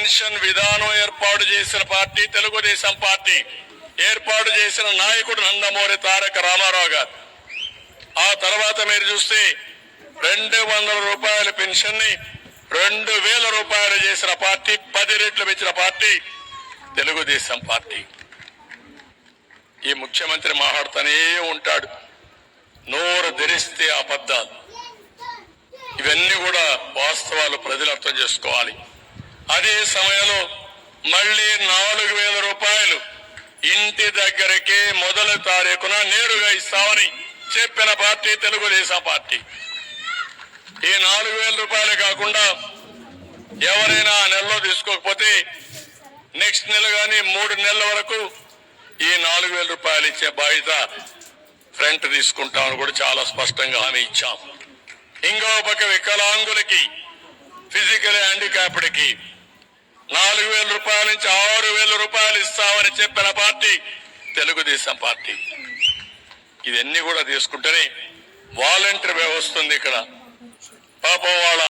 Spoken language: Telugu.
పెన్షన్ విధానం ఏర్పాటు చేసిన పార్టీ తెలుగుదేశం పార్టీ ఏర్పాటు చేసిన నాయకుడు నందమూరి తారక రామారావు గారు. ఆ తర్వాత మీరు చూస్తే రెండు వందల రూపాయల పెన్షన్ని రెండు వేల రూపాయలు చేసిన పార్టీ పది రెట్లు పెంచిన పార్టీ తెలుగుదేశం పార్టీ. ఈ ముఖ్యమంత్రి మాట్లాడుతూనే ఉంటాడు. నోరు ధరిస్తే అబద్ధాలు. ఇవన్నీ కూడా వాస్తవాలు ప్రజలు అర్థం చేసుకోవాలి. అదే సమయంలో మళ్ళీ నాలుగు వేల రూపాయలు ఇంటి దగ్గరకే మొదటి తారీఖున నేరుగా ఇస్తామని చెప్పిన పార్టీ తెలుగుదేశం పార్టీ. ఈ నాలుగు వేల రూపాయలు కాకుండా ఎవరైనా ఆ నెలలో తీసుకోకపోతే నెక్స్ట్ నెల కానీ మూడు నెలల వరకు ఈ నాలుగు వేల రూపాయలు ఇచ్చే బాధ్యత ఫ్రంట్ తీసుకుంటామని కూడా చాలా స్పష్టంగా హామీ ఇచ్చాం. ఇంకో పక్క వికలాంగులకి ఫిజికల్ హ్యాండిక్యాప్డ్కి నాలుగు వేల రూపాయల నుంచి ఆరు వేల రూపాయలు ఇస్తామని చెప్పిన పార్టీ తెలుగుదేశం పార్టీ. ఇవన్నీ కూడా తీసుకుంటేనే వాలంటీర్ వ్యవస్థ ఉంది ఇక్కడ. పాపం వాళ్ళ